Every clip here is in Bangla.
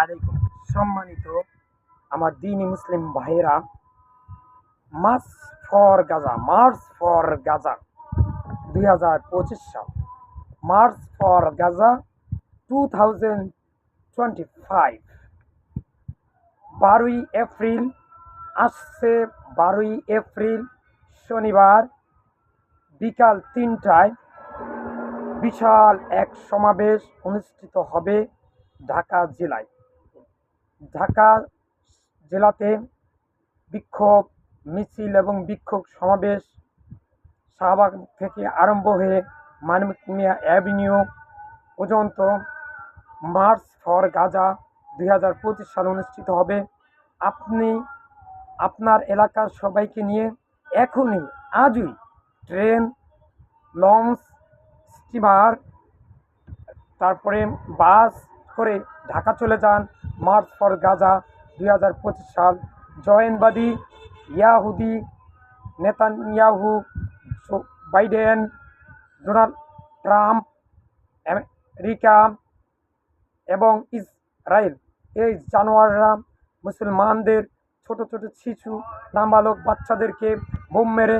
আলাইকুম। সম্মানিত আমার দিনী মুসলিম ভাইয়েরা march for Gaza march for Gaza দুই হাজার পঁচিশ সাল। March for Gaza two thousand twenty five বারোই এপ্রিল আসছে, বারোই এপ্রিল শনিবার বিকাল তিনটায় বিশাল এক সমাবেশ অনুষ্ঠিত হবে ঢাকা জেলায়। ঢাকা জেলাতে বিক্ষোভ, মিছিল এবং বিক্ষোভ সমাবেশ শাহবাগ থেকে আরম্ভ হয়ে মানবিক মিয়া অ্যাভিনিউ পর্যন্ত মার্চ ফর গাজা দুই হাজার পঁচিশ সালে অনুষ্ঠিত হবে। আপনি, আপনার এলাকার সবাইকে নিয়ে এখনই আজই ট্রেন, লঞ্চ, স্টিমার, তারপরে বাস করে ঢাকা চলে যান। মার্চ ফর গাজা দুই হাজার পঁচিশ সাল। জয়েনবাদী ইয়াহুদি Netanyahu Biden, Donald Trump, America এবং ইসরায়েল। এই জানোয়াররা মুসলমানদের ছোট ছোট শিশু নাবালক বাচ্চাদেরকে বোম মেরে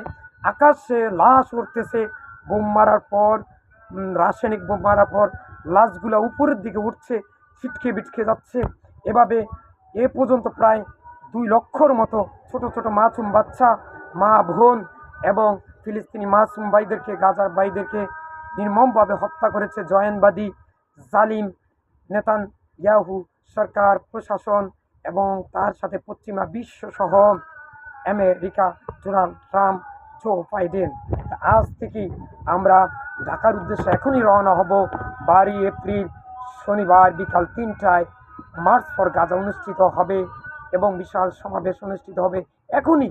আকাশে লাশ উঠতেছে বোম মারার পর রাসায়নিক বোম মারার পর লাশগুলো উপরের দিকে উঠছে, ছিটকে বিটকে যাচ্ছে। এভাবে এ পর্যন্ত প্রায় দুই লক্ষর মতো ছোট ছোট মাসুম বাচ্চা, মা, বোন এবং ফিলিস্তিনি মাসুম ভাইদেরকে, গাজার ভাইদেরকে নির্মমভাবে হত্যা করেছে জয়েনবাদী জালিম নেতান ইয়াহু সরকার, প্রশাসন এবং তার সাথে পশ্চিমা বিশ্ব সহ America Donald Trump, Joe Biden. আজ থেকেই আমরা ঢাকার উদ্দেশ্যে এখনই রওনা হব বারোই এপ্রিল, শনিবার বিকাল তিনটায়। মার্চ ফর গাজা অনুষ্ঠিত হবে এবং বিশাল সমাবেশ অনুষ্ঠিত হবে। এখনই,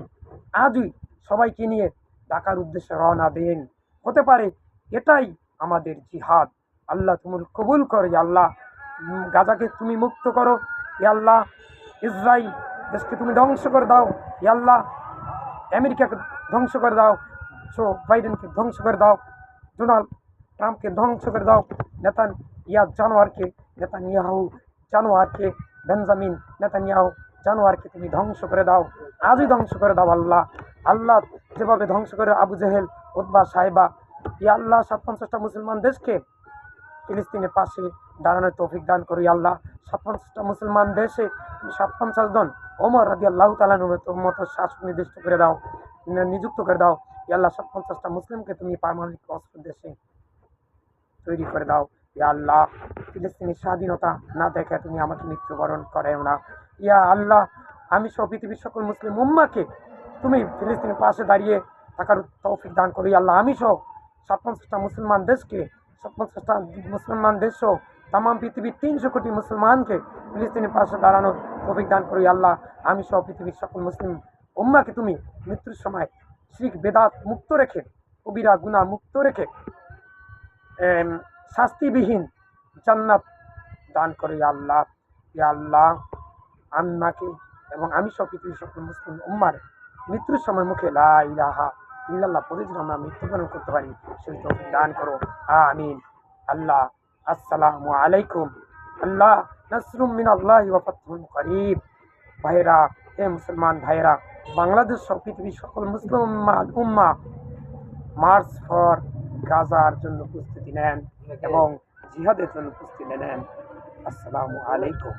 আজই সবাইকে নিয়ে ঢাকার উদ্দেশ্যে রওনা দেন। হতে পারে এটাই আমাদের জিহাদ। আল্লাহ তুমি কবুল করো আল্লাহ। গাজাকে তুমি মুক্ত করো আল্লাহ। ইসরায়েল দেশকে তুমি ধ্বংস করে দাও আল্লাহ। আমেরিকাকে ধ্বংস করে দাও, জো বাইডেনকে ধ্বংস করে দাও, ডোনাল্ড ট্রাম্পকে ধ্বংস করে দাও, নেতান ইয়া জানোয়ারকে নেতানিয়াহু জানোয়ারকে বেঞ্জামিন নেতানিয়াও জানোয়ারকে তুমি ধ্বংস করে দাও। আজই ধ্বংস করে দাও আল্লাহ। আল্লাহ যেভাবে ধ্বংস করে আবু জেহেল উদ্বা সাহেবা, ইয়া আল্লাহ সাত পঞ্চাশটা মুসলমান দেশকে ফিলিস্তিনের পাশে দাঁড়ানোর তৌফিক দান করি আল্লাহ। সাত পঞ্চাশটা মুসলমান দেশে সাত পঞ্চাশ জন ওমর রাজি আল্লাহ তালানুর মতো শাসক নির্দিষ্ট করে দাও নিযুক্ত করে দাও। আল্লাহ সাত পঞ্চাশটা মুসলিমকে তুমি পারমাণবিক অস্ত্র দেশে তৈরি করে দাও। ইয়া আল্লাহ ফিলিস্তিনের স্বাধীনতা না দেখে তুমি আমাকে মৃত্যুবরণ করেও না। ইয়া আল্লাহ, আমি সহ পৃথিবীর সকল মুসলিম উম্মাকে তুমি ফিলিস্তিনের পাশে দাঁড়িয়ে থাকার তৌফিক দান করি। আল্লাহ, আমি সহ পঞ্চাশটা মুসলমান দেশকে পঞ্চাশটা মুসলমান দেশ সহ তাম পৃথিবীর তিনশো কোটি মুসলমানকে ফিলিস্তিনের পাশে দাঁড়ানোর তৌফিক দান করি। আল্লাহ, আমি সহ পৃথিবীর সকল মুসলিম উম্মাকে তুমি মৃত্যুর সময় শিখ বেদাত মুক্ত রেখে, কবিরা গুণা মুক্ত রেখে শাস্তিবিহীন জান্নাত দান করে আল্লাহ। ইয়া আল্লাহ, আন্নাকে এবং আমি সব পৃথিবীর সকল মুসলিম উম্মার মৃত্যুর সময় মুখে লা ইলাহা ইল্লাল্লাহ পড়ে যেন আমরা মৃত্যুবরণ করতে পারি, সেই তৌফিক দান করো। আমিন। আল্লাহ, আসসালামু আলাইকুম। আল্লাহ, নাসরুম মিন আল্লাহ ওয়া ফাতহুন করিব। ভাইরা হে মুসলমান ভাইরা বাংলাদেশ সহ পৃথিবীর সকল মুসলিম উম্মা, মার্চ ফর গাজার জন্য প্রস্তুতি নেন। এবং জিহাদের জন্য প্রস্তুতি নেন আসসালামু আলাইকুম।